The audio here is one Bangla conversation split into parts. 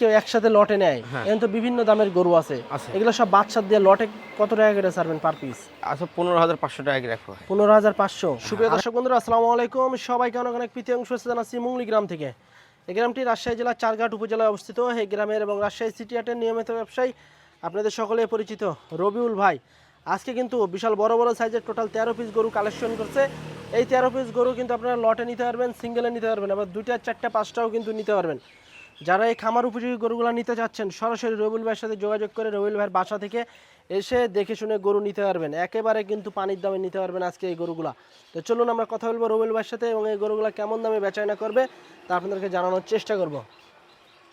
কেউ একসাথে লটে নেয়। হ্যাঁ। এখন তো বিভিন্ন দামের গরু আছে। এগুলো সব বাচ্চা দিয়ে লটে কত টাকা করে ছাড়বেন পার পিস আচ্ছা পনেরো হাজার পাঁচশো টাকা করে রাখব পনেরো হাজার পাঁচশো। সুপ্রিয় দর্শক বন্ধুরা আসসালামু আলাইকুম। সবাইকে অনেক অনেক প্রীতি অংশ জানাচ্ছি মুংলি গ্রাম থেকে। এই গ্রামটি রাজশাহী জেলার চারঘাট উপজেলায় অবস্থিত। এই গ্রামের এবং রাজশাহী সিটি হাটের নিয়মিত ব্যবসায়ী আপনাদের সকলে পরিচিত রবিউল ভাই। আজকে কিন্তু বিশাল বড় বড় সাইজের টোটাল তেরো পিস গরু কালেকশন করছে। এই তেরো পিস গরু কিন্তু আপনারা লটে নিতে পারবেন সিঙ্গেলে নিতে পারবেন আবার দুইটা চারটা পাঁচটাও কিন্তু নিতে পারবেন। যারা এই খামার উপযোগী গরুগুলো নিতে চাচ্ছেন সরাসরি রবিউল ভাইয়ের সাথে যোগাযোগ করে রবিউল ভাইয়ের বাসা থেকে এসে দেখে শুনে গরু নিতে পারবেন। একেবারে কিন্তু পানির দামে নিতে পারবেন আজকে এই গরুগুলা। তো চলুন আমরা কথা বলব রবিউল ভাইয়ের সাথে এবং এই গরুগুলা কেমন দামে বেচাকেনা করবে তা আপনাদেরকে জানানোর চেষ্টা করব।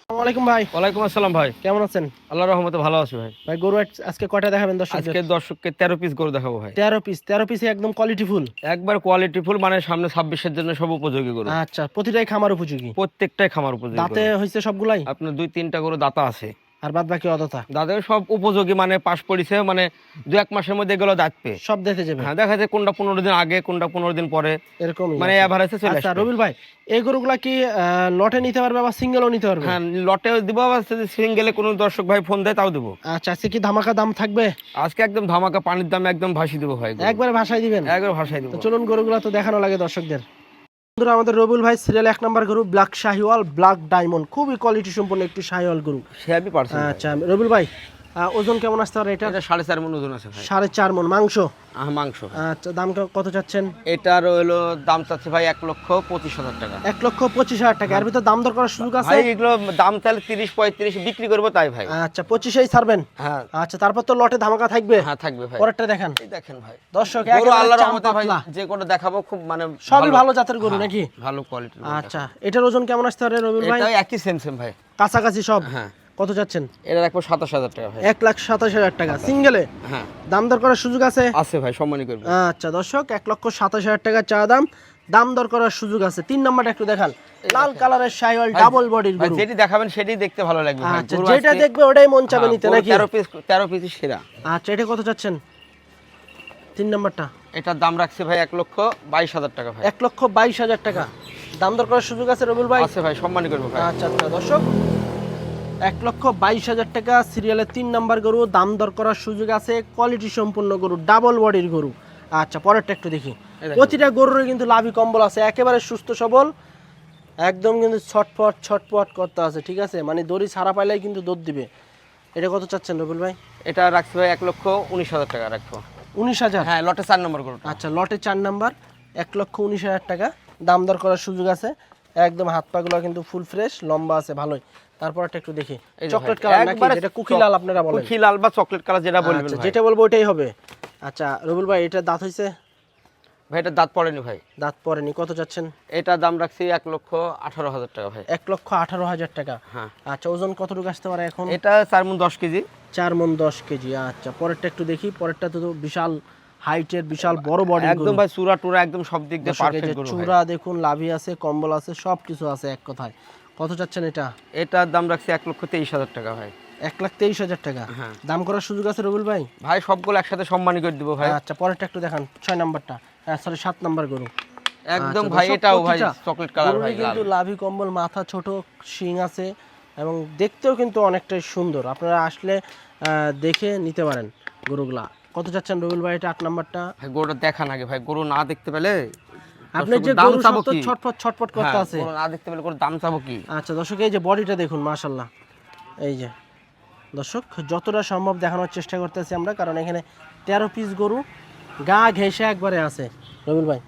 ভাই। ওয়ালাইকুম আসসালাম ভাই। কেমন আছেন? আল্লাহ রহমতে ভালো আছি ভাই। ভাই গরু আজকে কয়টা দেখাবেন দর্শক আজকে দর্শককে তেরো পিস গরু দেখাবো ভাই। তেরো পিস তেরো পিসে একদম কোয়ালিটি ফুল একবার কোয়ালিটি ফুল মানে সামনে ছাব্বিশের জন্য সব উপযোগী গরু। আচ্ছা প্রতিটাই খামার উপযোগী? প্রত্যেকটাই খামার উপযোগী দাঁতে। হয়েছে সবগুলাই? আপনার দুই তিনটা গরু দাতা আছে। আর বাদ বাকি দাঁতে সব উপযোগী মানে পাশ পড়িছে মানে দু এক মাসের মধ্যে সব দেখতে যাবে। হ্যাঁ দেখা যায় কোনটা পনেরো দিন আগে কোনটা পনেরো দিন পরে। এরকম মানে এভারেজে চলে আচ্ছা আসবে। রবিল ভাই এই গরুগুলা কি লটে নিতে পারবে বা সিঙ্গেলও নিতে পারবে? হ্যাঁ লটে দিব যদি সিঙ্গেলে কোনো দর্শক ভাই ফোন দেয় তাও দেবো। আচ্ছা আজকে কি ধামাকা দাম থাকবে? আজকে একদম ধামাকা পানির দামে একদম ভাসি দেবো ভাই। একবারে ভাষায় দিবেন? একবার ভাসাই দেবো। চলুন গরুগুলা তো দেখানো লাগে দর্শকদের। বন্ধুরা আমাদের রবিউল ভাই সিরিয়াল এক নাম্বার গরু ব্ল্যাক শাহিওয়াল ব্ল্যাক ডায়মন্ড খুবই কোয়ালিটি সম্পন্ন একটি শাহিওয়াল গরু। আচ্ছা রবিউল ভাই ওজন কেমন আসতে পারে এটা? এটা সাড়ে চার মন ওজন আছে সাড়ে চার মন মাংস? মাংস আচ্ছা দাম কত চাচ্ছেন? এটার হলো দাম চাচ্ছে ভাই এক লক্ষ পঁচিশ হাজার টাকা। এক লক্ষ পঁচিশ হাজার টাকা। এর ভিতর দাম দর করার সুযোগ আছে? এগুলো দাম তাহলে তিরিশ পঁয়ত্রিশ বিক্রি করব তাই ভাই। আচ্ছা পঁচিশেই ছাড়বেন? হ্যাঁ। আচ্ছা তারপর তো লটে ধামাকা থাকবে? হ্যাঁ থাকবে ভাই। পরেরটা দেখেন। এই দেখেন ভাই। দর্শক আল্লাহর রহমতে ভাই যে কোনো দেখাবো খুব মানে সবই ভালো জাতের গরু নাকি? ভালো কোয়ালিটি আচ্ছা এটার ওজন কেমন আসতে পারে রবিউল ভাই? এটাও একই সেম সেম ভাই। কাছাকাছি সব? হ্যাঁ। কত যাচ্ছেন এটা রাখব সাতাশ হাজার টাকা ভাই। এক লাখ সাতাশ হাজার টাকা। সিঙ্গেলে? হ্যাঁ। দাম দর করার সুযোগ আছে? আছে ভাই সম্মানই করব। আচ্ছা দর্শক এক লক্ষ সাতাশ হাজার টাকা চা দাম। দাম দর করার সুযোগ আছে। তিন নাম্বারটা একটু দেখান। লাল কালারের শাইওয়াল ডাবল বডির ভাই গরু। যেটি দেখাবেন সেটি দেখতে ভালো লাগবে আচ্ছা যেটা দেখবে ওটাই মন চাবে হ্যাঁ, নিতে নাকি? তেরো পিস তেরো পিস সেরা। আচ্ছা এটা কত চাচ্ছেন? তিন নাম্বারটা। এটার দাম রাখছে ভাই এক লক্ষ বাইশ হাজার টাকা ভাই। এক লক্ষ বাইশ হাজার টাকা। দাম দর করার সুযোগ আছে রবিউল ভাই? আছে ভাই সম্মানই করব ভাই। আচ্ছা আচ্ছা দর্শক এক লক্ষ বাইশ হাজার টাকা সিরিয়ালের তিন নাম্বার গরু দাম দর করার সুযোগ আছে কোয়ালিটি সম্পূর্ণ গরু ডাবল বডির গরু। আচ্ছা পরেরটা একটু দেখি। প্রতিটা গরুর কিন্তু লাভি কম্বল আছে একেবারে সুস্থ সবল একদম কিন্তু ছটপট ছটপট করতে আছে ঠিক আছে? মানে দড়ি ছাড়া পাইলেই কিন্তু দৌড় দিবে। এটা কত চাচ্ছেন রবিউল ভাই? এটা রাখছে ভাই এক লক্ষ উনিশ হাজার টাকা রাখব। উনিশ হাজার? হ্যাঁ লটে চার নম্বর গরুটা। আচ্ছা লটে চার নাম্বার এক লক্ষ উনিশ হাজার টাকা দাম দর করার সুযোগ আছে। একদম হাত পাগুলো কিন্তু ফুল ফ্রেশ লম্বা আছে ভালোই। তারপর একটা একটু দেখি। চকলেট কালার নাকি? যেটা কুকি লাল আপনারা বলেন। কুকি লাল বা চকলেট কালার যেটা বলবেন আচ্ছা যেটা বলব ওইটাই হবে। আচ্ছা রবিউল ভাই এটা দাঁত হইছে? ভাই এটা দাঁত পড়েনি ভাই। দাঁত পড়েনি কত যাচ্ছেন? এটা দাম রাখছি এক লক্ষ আঠারো হাজার টাকা ভাই। এক লক্ষ আঠারো হাজার টাকা। হ্যাঁ। আচ্ছা ওজন কতটুকু আসতে পারে এখন? এটা চার মন দশ কেজি। চার মন দশ কেজি আচ্ছা পরেরটা একটু দেখি। পরেরটা তো বিশাল হাইটের বিশাল বড় বডি একদম ভাই চূড়া টুরা একদম সব দিক দিয়ে পারফেক্ট গরু চূড়া দেখুন লাভি আছে কম্বল আছে সব কিছু আছে এক কথায়। কত চাচ্ছেন এটা? এটার দাম রাখছি এক লক্ষ তেইশ হাজার টাকা ভাই। এক লাখ তেইশ হাজার টাকা। হ্যাঁ। দাম করার সুযোগ আছে রবিউল ভাই? ভাই সবগুলো একসাথে সম্মানী করে দিব ভাই। আচ্ছা পরেরটা একটু দেখান ছয় নাম্বারটা। হ্যাঁ সরি সাত নাম্বার গরু। একদম আচ্ছা, ভাই এটাও ভাই চকলেট কালার ভাই কিন্তু লাভি কম্বল মাথা ছোট শিং আছে এবং দেখতেও কিন্তু অনেকটাই সুন্দর। আপনারা আসলে আহ, দেখে নিতে পারেন গরুগুলা। কত চাচ্ছেন রবিউল ভাই? এটা আট নাম্বারটা। ভাই গরুটা দেখান আগে ভাই গরু না দেখতে পেলে আপনার যে দাম চাবো কি? ছটফট ছটফট করতে হ্যাঁ, আছে না দেখতে পেলে গরুর দাম চাবো কি? আচ্ছা দর্শক এই যে বডিটা দেখুন মাশাল্লাহ এই যে দর্শক যতটা সম্ভব দেখানোর চেষ্টা করতেছি আমরা কারণ এখানে তেরো পিস গরু গা ঘেঁষে একবারে আছে। ভাই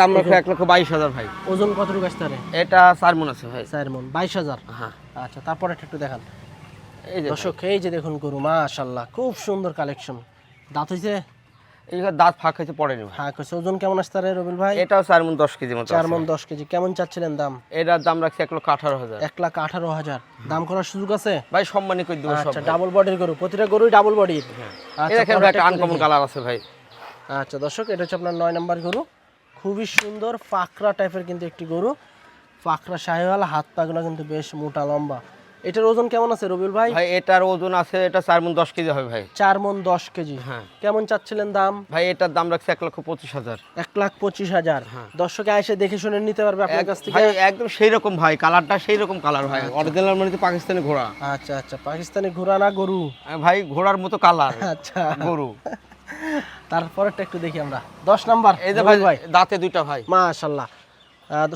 দাম এক লক্ষ বাইশ হাজার ভাই। ওজন কতটুকু আসতে পারে? এটা চার মন আছে ভাই। চার মন বাইশ হাজার। হ্যাঁ। আচ্ছা তারপরে একটু দেখান। এই যে দর্শক এই যে দেখুন গরু মাশাল্লাহ খুব সুন্দর কালেকশন দাঁত হইছে? এই দাঁত ফাঁক হয়েছে পড়েনি ভাই হ্যাঁ কইছে ওজন কেমন আসতে পারে রবিল ভাই? এটাও চার মন দশ কেজি মতো চার মন দশ কেজি। কেমন চাচ্ছিলেন দাম? এটার দাম রাখছে এক লক্ষ আঠারো হাজার। এক লাখ আঠারো হাজার। দাম করার সুযোগ আছে? ভাই সম্মানী করে দিব আচ্ছা ডাবল বডির গরু। প্রতিটা গরুই ডাবল বডির দেখেন একটা আনকমন কালার আছে ভাই। আচ্ছা দর্শক এটা হচ্ছে আপনার নয় নাম্বার গরু। খুবই সুন্দর পাকড়া টাইপের কিন্তু একটি গরু। পাকড়া শাহিওয়াল হাত পাগুলো কিন্তু বেশ মোটা লম্বা। এটার ওজন কেমন আছে রবিউল ভাই? ভাই এটার ওজন আছে এটা চার মন দশ কেজি হবে ভাই। চার মন দশ কেজি। হ্যাঁ। কেমন চাচ্ছিলেন দাম? ভাই এটার দাম রাখছে এক লক্ষ পঁচিশ হাজার। এক লাখ পঁচিশ হাজার। হ্যাঁ। দর্শকে এসে দেখে শুনে নিতে পারবে আপনার কাছ থেকে। ভাই একদম সেই রকম ভাই কালারটা সেই রকম কালার ভাই। অরিজিনাল মানে তো পাকিস্তানি ঘোড়া। আচ্ছা আচ্ছা। পাকিস্তানি ঘোড়া না গরু? ভাই ঘোড়ার মতো কালার। আচ্ছা। গরু। তারপরেরটা একটু দেখি আমরা। দশ নাম্বার এই যে ভাই। দাঁতে দুইটা ভাই। মাশাল্লাহ।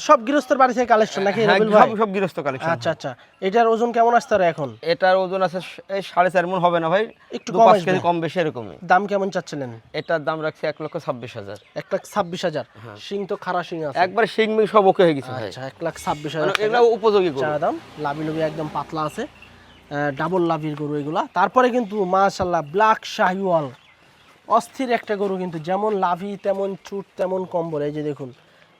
সব গৃহস্থের বাড়ি থেকে কালেকশন নাকি হ্যাঁ, ভাই? সব গৃহস্থ কালেকশন আচ্ছা আচ্ছা। এটার ওজন কেমন আসতে পারে এখন? এটার ওজন আছে এই সাড়ে চার মন হবে না ভাই। একটু কম পাঁচ আসবে। কেজি কম বেশি এরকমই। দাম কেমন চাচ্ছিলেন? এটার দাম রাখছে এক লক্ষ ছাব্বিশ হাজার। এক লাখ ছাব্বিশ হাজার? শিং তো খারা শিং আছে। একবার শিং মিং সব ওকে হয়ে গেছে আচ্ছা এক লাখ ছাব্বিশ মানে হাজার এগুলো উপযোগী গরু। চা দাম। লাভি লুবি একদম পাতলা আছে। ডাবল লাভির গরু এগুলা। তারপরে কিন্তু মাশাল্লাহ ব্ল্যাক শাহিওয়াল। অস্থির একটা গরু কিন্তু যেমন লাভি তেমন চুট তেমন কম্বল। এই যে দেখুন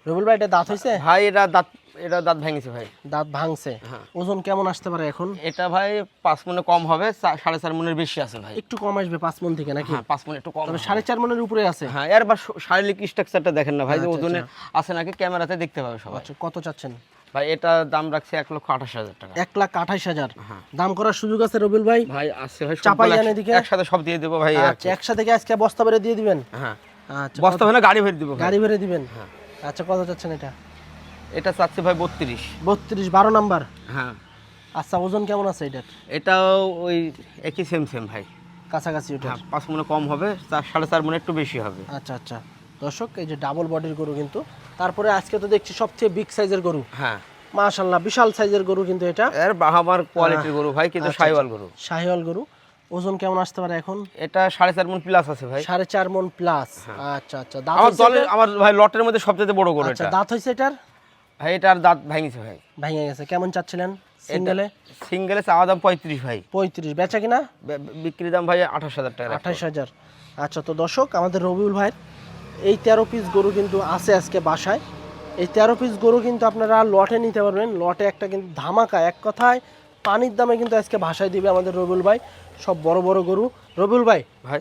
রবুল ভাই এটা দাঁত হয়েছে ভাই এটা দাঁত এটা দাঁত ভেঙেছে ভাই। দাঁত ভাঙছে। হ্যাঁ। ওজন কেমন আসতে পারে এখন? এটা ভাই পাঁচ মনে কম হবে সাড়ে চার মনের বেশি আছে ভাই। একটু কম আসবে পাঁচ মন থেকে নাকি? হ্যাঁ পাঁচ মন একটু কম তবে সাড়ে চার মনের উপরে আছে। হ্যাঁ এর বা শ- শারীরিক স্ট্রাকচারটা দেখেন না ভাই যে আচ্ছা, ওজনে আছে নাকি ক্যামেরাতে দেখতে পাবে সবাই। আচ্ছা কত চাচ্ছেন? ভাই এটা দাম রাখছে এক লক্ষ আঠাশ হাজার টাকা। এক লাখ আঠাশ হাজার। হ্যাঁ। দাম করার সুযোগ আছে রবিল ভাই? ভাই আছে ভাই চাপাই এক- এদিকে। একসাথে সব দিয়ে দেবো ভাই আচ্ছা একসাথে আজকে বস্তা বেড়ে দিয়ে দিবেন? হ্যাঁ। আচ্ছা বস্তা হলে গাড়ি ভরে দিব গাড়ি বেড়ে দিবেন? হ্যাঁ। আচ্ছা কত চাচ্ছেন এটা? এটা চাচ্ছে ভাই বত্রিশ। বত্রিশ বারো নাম্বার? হ্যাঁ। আচ্ছা ওজন কেমন আছে এটার? এটাও ওই একই সেম সেম ভাই। কাছাকাছি ওটা হ্যাঁ পাঁচ মনে কম হবে চার সাড়ে চার মনে একটু বেশি হবে। আচ্ছা আচ্ছা। দর্শক এই যে ডাবল বডির গরু কিন্তু তারপরে আজকে তো দেখছি সবচেয়ে বিগ সাইজের গরু। হ্যাঁ। মাশাল্লাহ বিশাল সাইজের গরু কিন্তু এটা। এর বাহামার কোয়ালিটির গরু ভাই কিন্তু আচ্ছা, সাইওয়াল গরু। শাহিওয়াল গরু। ওজন কেমন আসতে পারে এখন? এটা সাড়ে চার মন প্লাস আছে ভাই। সাড়ে চার মন প্লাস আচ্ছা আচ্ছা। দাঁত আমার দলের আমার ভাই লটের মধ্যে সবচেয়ে বড় গরু আচ্ছা এটা। দাঁত হয়েছে এটার? ভাই এটার দাঁত ভেঙেছে ভাই। ভেঙে গেছে। কেমন চাচ্ছিলেন সিঙ্গেলে সিঙ্গেলে চাওয়া দাম পঁয়ত্রিশ ভাই। পঁয়ত্রিশ। বেচা কিনা? বিক্রি দাম ভাই আঠাশ হাজার টাকা আঠাশ হাজার। আচ্ছা তো দর্শক আমাদের রবিউল ভাইয়ের এই তেরো পিস গরু কিন্তু আছে আজকে বাসায়। এই তেরো পিস গরু কিন্তু আপনারা লটে নিতে পারবেন। লটে একটা কিন্তু ধামাকা। এক কথায় পানির দামে কিন্তু আজকে ভাষায় দিবে আমাদের রবিউল ভাই। সব বড় বড় গরু। রবিউল ভাই ভাই।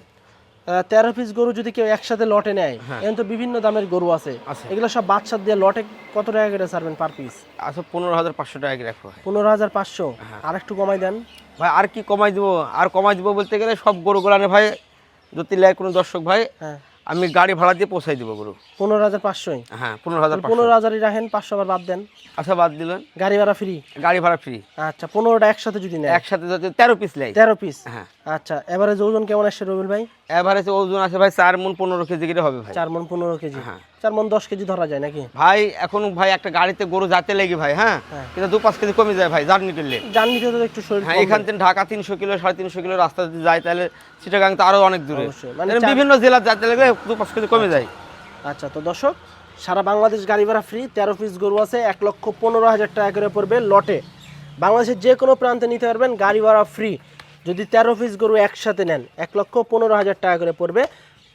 তেরো পিস গরু যদি কেউ একসাথে লটে নেয় হ্যাঁ। এখন তো বিভিন্ন দামের গরু আছে। এগুলো সব বাচ্চা দিয়ে লটে কত টাকা করে ছাড়বেন পার পিস আচ্ছা পনেরো হাজার পাঁচশো টাকা করে রাখব পনেরো হাজার পাঁচশো। হ্যাঁ। আর একটু কমাই দেন। ভাই আর কি কমাই দিব? আর কমাই দিব বলতে গেলে সব গরু গোলানে ভাই যদি লেয় কোনো দর্শক ভাই হ্যাঁ। আমি গাড়ি ভাড়া দিয়ে পৌঁছাই দিব গরু। পনেরো হাজার পাঁচশোই? হ্যাঁ পনেরো হাজার পনেরো হাজারই রাখেন পাঁচশো আবার বাদ দেন। আচ্ছা বাদ দিলেন। গাড়ি ভাড়া ফ্রি? গাড়ি ভাড়া ফ্রি। আচ্ছা পনেরোটা একসাথে যদি নেয় একসাথে যদি তেরো পিস নেয় তেরো পিস? হ্যাঁ। আচ্ছা এবারে ওজন কেমন আসছে রবিল ভাই? এভারেজ ওজন আছে ভাই চার মন পনেরো কেজি করে হবে ভাই। চার মন পনেরো কেজি। হ্যাঁ। চার মন দশ কেজি ধরা যায় নাকি? ভাই এখন ভাই একটা গাড়িতে গরু যাতে লেগে ভাই হ্যাঁ? হ্যাঁ। কিন্তু দু পাঁচ কেজি কমে যায় ভাই জার্নি করলে। জার্নিতে তো একটু শরীর হ্যাঁ এখান থেকে ঢাকা তিনশো কিলো সাড়ে তিনশো কিলো রাস্তা যদি যায় তাহলে চিটাগাং তো আরও অনেক দূরে। মানে বিভিন্ন জেলার যাতে লেগে দু পাঁচ কেজি কমে যায়। আচ্ছা তো দর্শক সারা বাংলাদেশ গাড়ি ভাড়া ফ্রি তেরো পিস গরু আছে এক লক্ষ পনেরো হাজার টাকা করে পড়বে লটে। বাংলাদেশের যে কোনো প্রান্তে নিতে পারবেন গাড়ি ভাড়া ফ্রি যদি তেরো পিস গরু একসাথে নেন, এক লক্ষ পনেরো হাজার টাকা করে পড়বে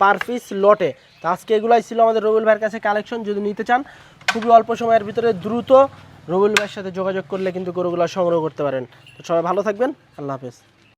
পার পিস লটে তো আজকে এগুলাই ছিল আমাদের রবিউল ভাইয়ের কাছে কালেকশন যদি নিতে চান, খুবই অল্প সময়ের ভিতরে দ্রুত রবিউল ভাইয়ের সাথে যোগাযোগ করলে কিন্তু গরুগুলো সংগ্রহ করতে পারেন। তো সবাই ভালো থাকবেন, আল্লাহ হাফেজ।